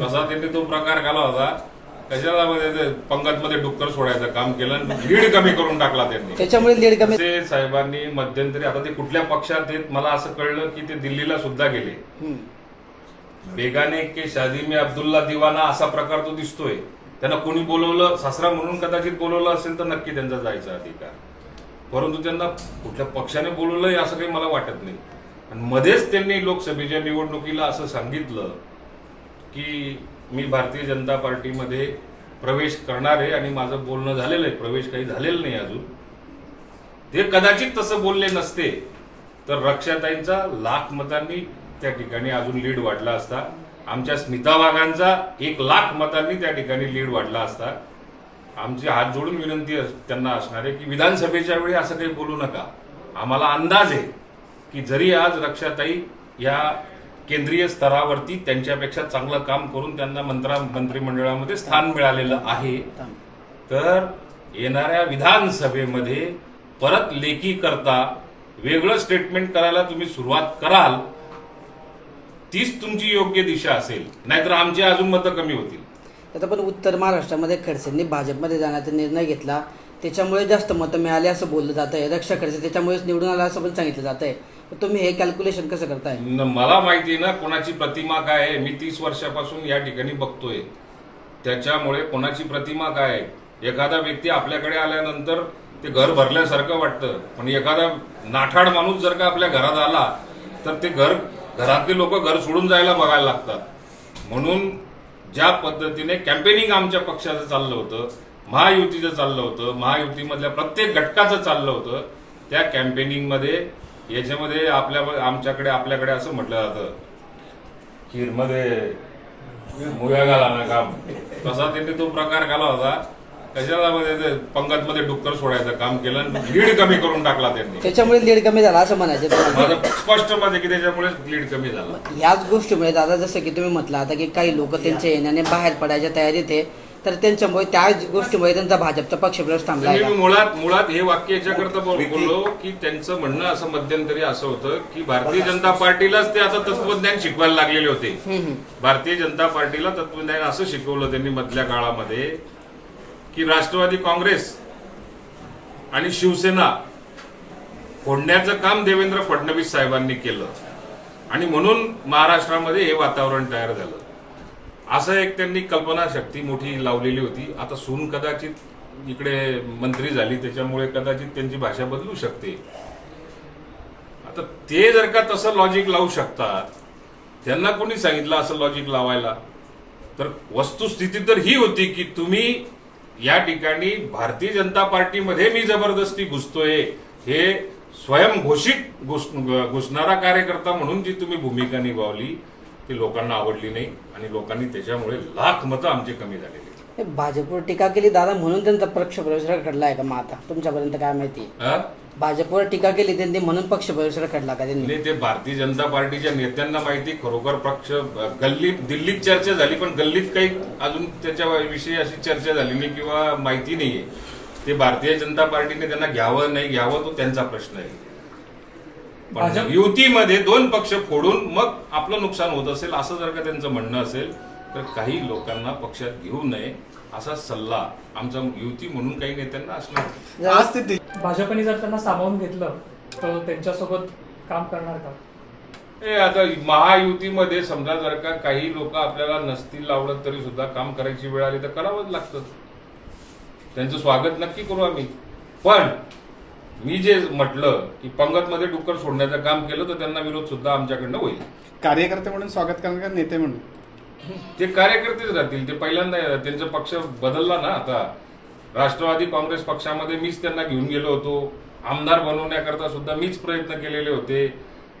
तसा त्यांनी तो प्रकार केला होता. कशाला मध्ये ते पंगतमध्ये डुक्कर सोडायचं काम केलं आणि लीड कमी करून टाकला त्यांनी. त्याच्यामुळे लीड कमी ते साहेबांनी मध्यंतरी आता ते कुठल्या पक्षात आहेत मला असं कळलं की ते दिल्लीला सुद्धा गेले. बेगाने के शादी में अब्दुल्ला दिवाना असा प्रकार तो दिसतोय. त्यांना कोणी बोलवलं सासरा म्हणून कदाचित बोलवलं असेल तर नक्की त्यांचा जायचा अधिकार. परंतु त्यांना कुठल्या पक्षाने बोलवलंय असं काही मला वाटत नाही. आणि मध्येच त्यांनी लोकसभेच्या निवडणुकीला असं सांगितलं की मी भारतीय जनता पार्टीमध्ये प्रवेश करणार आहे आणि माझं बोलणं झालेलं आहे. प्रवेश काही झालेलं नाही अजून. ते कदाचित तसं बोलले नसते तर रक्षाताईंचा लाख मतांनी त्या ठिकाणी अजून लीड वाढला असता. आमच्या स्मिता वाघांचा एक लाख मतांनी त्या ठिकाणी लीड वाढला असता. आमची हात जोडून विनंती अस- त्यांना असणार आहे की विधानसभेच्या वेळी असं काही बोलू नका. आम्हाला अंदाज आहे की जरी आज रक्षाताई या केंद्रीय स्तरावरती त्यांच्यापेक्षा चांगलं काम करून त्यांना मंत्रा मंत्रिमंडळामध्ये स्थान मिळालेलं आहे. तर येणाऱ्या विधानसभेमध्ये परत लेखी करता वेगळं स्टेटमेंट करायला तुम्ही सुरुवात कराल तीच तुमची योग्य दिशा असेल. नाहीतर आमची अजून मतं कमी होतील. आता पण उत्तर महाराष्ट्रामध्ये खडसेंनी भाजपमध्ये जाण्याचा निर्णय घेतला. त्याच्यामुळे जास्त मतं मिळाले असं बोललं जात आहे रक्षा खडसे त्याच्यामुळेच निवडून आला असं पण सांगितलं जात आहे तुम्ही हे कॅल्क्युलेशन कसं करताय? न- मला माहिती आहे ना कोणाची प्रतिमा काय आहे? मी तीस वर्षापासून या ठिकाणी बघतोय. त्याच्यामुळे कोणाची प्रतिमा काय आहे? एखादा व्यक्ती आपल्याकडे आल्यानंतर ते घर भरल्यासारखं वाटतं. पण एखादा नाठाड माणूस जर का आपल्या घरात आला तर ते घर घरातले लोक घर सोडून जायला बघायला लागतात. म्हणून ज्या पद्धतीने कॅम्पेनिंग आमच्या पक्षाचं चाललं होतं महायुतीचं चाललं होतं महायुतीमधल्या प्रत्येक घटकाचं चाललं होतं त्या कॅम्पेनिंगमध्ये याच्यामध्ये आपल्या आमच्याकडे आपल्याकडे असं म्हटलं जातं. खीरमध्ये मुया घाला ना काम तसा त्यांनी तो प्रकार केला होता. कशाला मध्ये ते पंगतमध्ये डुक्कर सोडायचं काम केलं आणि लीड कमी करून टाकला त्यांनी. त्याच्यामुळे लीड कमी झाला असं म्हणायचं. माझं स्पष्ट आहे की त्याच्यामुळे लीड कमी झाला. याच गोष्टीमुळे दादा जसं की तुम्ही म्हटलं आता की काही लोक त्यांच्या येण्याने बाहेर पडायच्या तयारीत आहे. तर त्यांच्यामुळे त्याच गोष्टीमुळे त्यांचा भाजपचा पक्ष प्रवेश थांबला मी? मुळात मुळात हे वाक्य याच्याकरता बोल- बोललो की त्यांचं म्हणणं असं मध्यंतरी असं होतं की भारतीय जनता पार्टीलाच ते आता तत्वज्ञान शिकवायला लागलेले होते. भारतीय जनता पार्टीला तत्वज्ञान असं शिकवलं त्यांनी मधल्या काळामध्ये की राष्ट्रवादी काँग्रेस आणि शिवसेना फोडण्याचं काम देवेंद्र फडणवीस साहेबांनी केलं आणि म्हणून महाराष्ट्रामध्ये हे वातावरण तयार झालं असं एक त्यांनी कल्पनाशक्ती मोठी लावलेली होती. आता सून कदाचित इकडे मंत्री झाली त्याच्यामुळे कदाचित त्यांची भाषा बदलू शकते. आता ते जर का तसं लॉजिक लावू शकतात त्यांना कोणी सांगितलं असं लॉजिक लावायला? तर वस्तुस्थिती तर ही होती की तुम्ही या ठिकाणी भारतीय जनता पार्टीमध्ये मी जबरदस्ती घुसतोय. हे स्वयंघोषित घुस घुसणारा कार्यकर्ता म्हणून जी तुम्ही भूमिका निभावली ती लोकांना आवडली नाही आणि लोकांनी त्याच्यामुळे लाख मतं आमचे कमी झालेली हे भाजपवर टीका केली दादा म्हणून त्यांचा पक्ष प्रवेश घडला आहे का? मग आता तुमच्यापर्यंत काय माहिती हा? भाजपवर टीका केली त्यांनी म्हणून पक्ष प्रवेश घडला का त्यांनी? नाही ते भारतीय जनता पार्टीच्या नेत्यांना माहिती खरोखर पक्ष गल्लीत दिल्लीत चर्चा झाली पण गल्लीत काही अजून त्याच्याविषयी अशी चर्चा झाली नाही किंवा माहिती नाहीये. ते भारतीय जनता पार्टीने त्यांना घ्यावं नाही घ्यावं तो त्यांचा प्रश्न आहे. भाजप- युतीमध्ये दोन पक्ष फोडून मग आपलं नुकसान होत असेल असं जर का त्यांचं म्हणणं असेल तर काही लोकांना पक्षात घेऊ नये असा सल्ला आमचा युती म्हणून काही नेत्यांना असणार आज ते भाजपने जर त्यांना सामावून घेतलं तर त्यांच्यासोबत काम करणार का? ए आता महायुतीमध्ये समजा जर का काही लोक आपल्याला नसतील आवडत तरी सुद्धा काम करायची वेळ आली तर करावंच लागतं. त्यांचं स्वागत नक्की करू आम्ही. पण मी जे म्हटलं की पंगतमध्ये डुक्कर सोडण्याचं काम केलं तर त्यांना विरोध सुद्धा आमच्याकडनं होईल. कार्यकर्ते म्हणून स्वागत करणार का नेते म्हणून? ते कार्यकर्तेच राहतील ते पहिल्यांदा त्यांचा पक्ष बदलला ना आता. राष्ट्रवादी काँग्रेस पक्षामध्ये मीच त्यांना घेऊन गेलो होतो. आमदार बनवण्याकरता सुद्धा मीच प्रयत्न केलेले होते.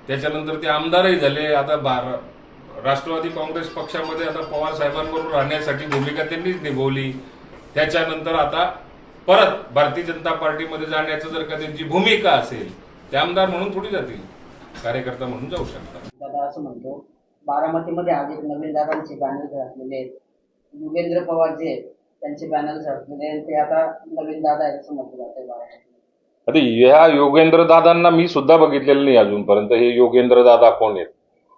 त्याच्यानंतर ते आमदारही झाले. आता बार राष्ट्रवादी काँग्रेस पक्षामध्ये आता पवार साहेबांबरोबर राहण्यासाठी भूमिका त्यांनीच निभवली. त्याच्यानंतर आता परत भारतीय जनता पार्टीमध्ये जाण्याचं जर का त्यांची भूमिका असेल ते आमदार म्हणून थोडी जातील. कार्यकर्ता म्हणून जाऊ शकतात. दादा असं म्हणतो बारामतीमध्ये आज एक नवीन दादांचे बॅनर घातलेले आहेत. युगेंद्र पवार जे आहेत, त्यांचे बॅनर घातलेले आहेत. ते आता नवीन दादा आहेत असं म्हटलं बारामती आता ह्या योगेंद्र दादांना मी सुद्धा बघितलेलं नाही अजूनपर्यंत. हे योगेंद्र दादा कोण आहेत?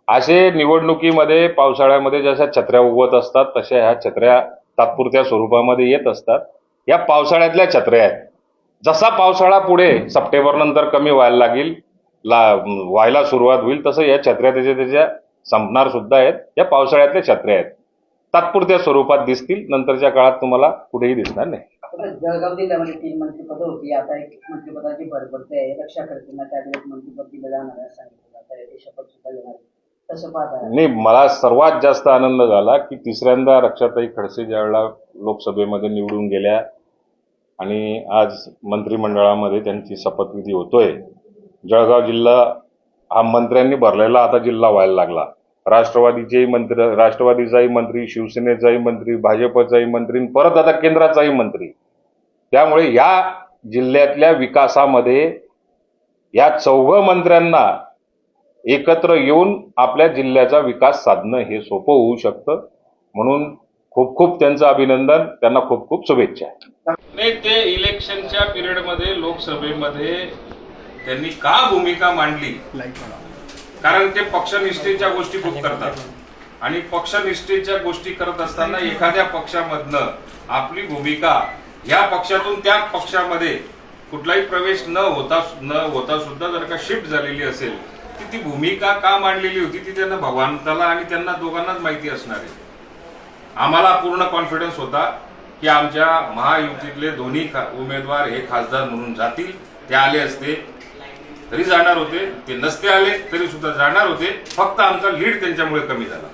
असे निवडणुकीमध्ये पावसाळ्यामध्ये जशा छत्र्या उगवत असतात तशा ह्या छत्र्या तात्पुरत्या स्वरूपामध्ये येत असतात. या पावसाळ्यातल्या छत्र्या आहेत. जसा पावसाळा पुढे सप्टेंबर नंतर कमी व्हायला लागेल ला व्हायला सुरुवात होईल तसं या छत्र्या त्याच्या त्याच्या संपणार सुद्धा आहेत. या पावसाळ्यातल्या छत्र्या आहेत. तात्पुरत्या स्वरूपात दिसतील नंतरच्या काळात तुम्हाला कुठेही दिसणार नाही. जळगाव जिल्ह्यामध्ये तीन मंत्रिपद होती. आता एक मंत्रिपदाची भर पडते. आहे रक्षा खर्चांना मंत्रिपद दिलं जाणार आहे. सांगितलं जात आहे. शपथ सुद्धा घेणार नाही मला सर्वात जास्त आनंद झाला की तिसऱ्यांदा रक्षाताई खडसे ज्यावेळेला लोकसभेमध्ये निवडून गेल्या आणि आज मंत्रिमंडळामध्ये त्यांची शपथविधी होतोय. जळगाव जिल्हा हा मंत्र्यांनी भरलेला आता जिल्हा व्हायला लागला. राष्ट्रवादीचेही मंत्री राष्ट्रवादीचाही मंत्री शिवसेनेचाही मंत्री भाजपचाही मंत्री परत आता केंद्राचाही मंत्री. त्यामुळे या जिल्ह्यातल्या विकासामध्ये या चौघ मंत्र्यांना एकत्र येऊन आपल्या जिल्ह्याचा विकास साधणं हे सोपं होऊ शकतं. म्हणून खूप खूप त्यांचं अभिनंदन. त्यांना खूप खूप शुभेच्छा. नाही ते इलेक्शनच्या पिरियडमध्ये लोकसभेमध्ये त्यांनी का भूमिका मांडली? कारण ते पक्षनिष्ठेच्या गोष्टी खूप करतात. आणि पक्षनिष्ठेच्या गोष्टी करत असताना एखाद्या पक्षामधनं आपली भूमिका या पक्षातून त्या पक्षामध्ये कुठलाही प्रवेश न होता न होता सुद्धा जर का शिफ्ट झालेली असेल की ती भूमिका का मांडलेली होती ती त्यांना भगवंताला आणि त्यांना दोघांनाच माहिती असणार आहे. आम्हाला पूर्ण कॉन्फिडन्स होता की आमच्या महायुतीतले दोन्ही उमेदवार हे खासदार म्हणून जातील ते आले असते. तरी जाणार होते ते नसते आले तरी सुद्धा जाणार होते. फक्त आमचा लीड त्यांच्यामुळे कमी झाला.